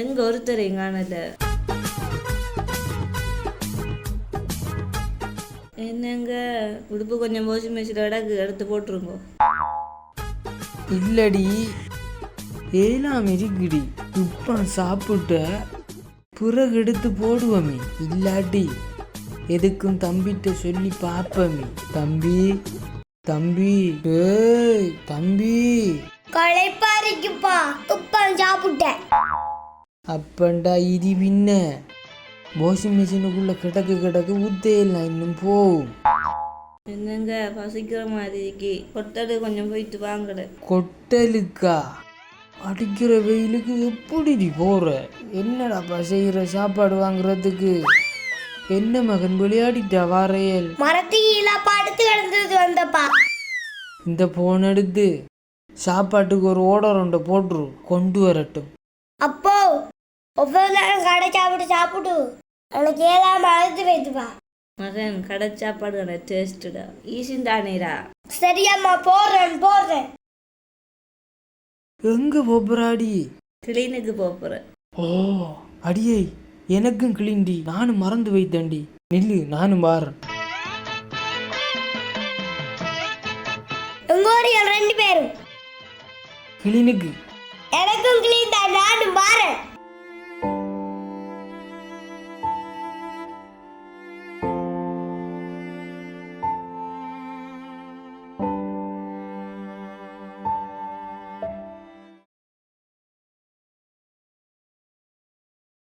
எங்க ஒருத்தரையும் காணல என்னங்க? உடுப்பு கொஞ்சம் போசி மேய்ச்சிட்டு இடக்கு எடுத்து போட்டுருங்க. இல்லடி. ஏலாம் இருக்குடி இப்போ சாப்பிட்ட. பிறகு எடுத்து போடுவோமே. இல்லாட்டி எதுக்கும் தம்பிட்ட சொல்லி பார்ப்போமே தம்பி தம்பி ஏய் தம்பி. களைப்பாரிக்குப்பா துப்பம் சாப்பிட்டேன். அப்பண்டா இது பின்ன. வாஷிங் மிஷினுக்குள்ள கிடக்கு கிடக்கு ஊத்தேலாம் இன்னும் போகும் என்னங்க பசிக்கிற மாதிரி இருக்கு. கொட்டடு கொஞ்சம் போயிட்டு வாங்கல கொட்டலுக்கா? அடிக்கிற வெயிலுக்கு எப்படி நீ போற? என்னடாப்பா செய்யற சாப்பாடு வாங்குறதுக்கு? என்ன மகன் விளையாடிட்டா வாரையல் மரத்தீல படுத்து கிடந்தது வந்தப்பா. இந்த போன் எடுத்து சாப்பாட்டுக்கு ஒரு ஓடர் ஒன்றை போட்டுரு கொண்டு வரட்டும். அப்போ ஒவ்வொரு நேரம் கடை சாப்பிட்டு சாப்பிட்டு எனக்கு ஏழாம அழுத்து வைத்துப்பா மகன் கடை சாப்பாடு கடை டேஸ்ட்டுடா ஈசிந்தானேடா சரியம்மா போடுறேன் போடுறேன் எங்க போப்புறாடி? கிளீனுக்கு போகிறேன் ஓ அடியே எனக்கும் கிளீண்டி நானும் மறந்து வைத்தேன்டி நில்லு நானும் வாரேன். எங்க ஊரில் ரெண்டு பேரும். கிளீனுக்கு எனக்கும் கிளீன் தான் நானும் பாறேன்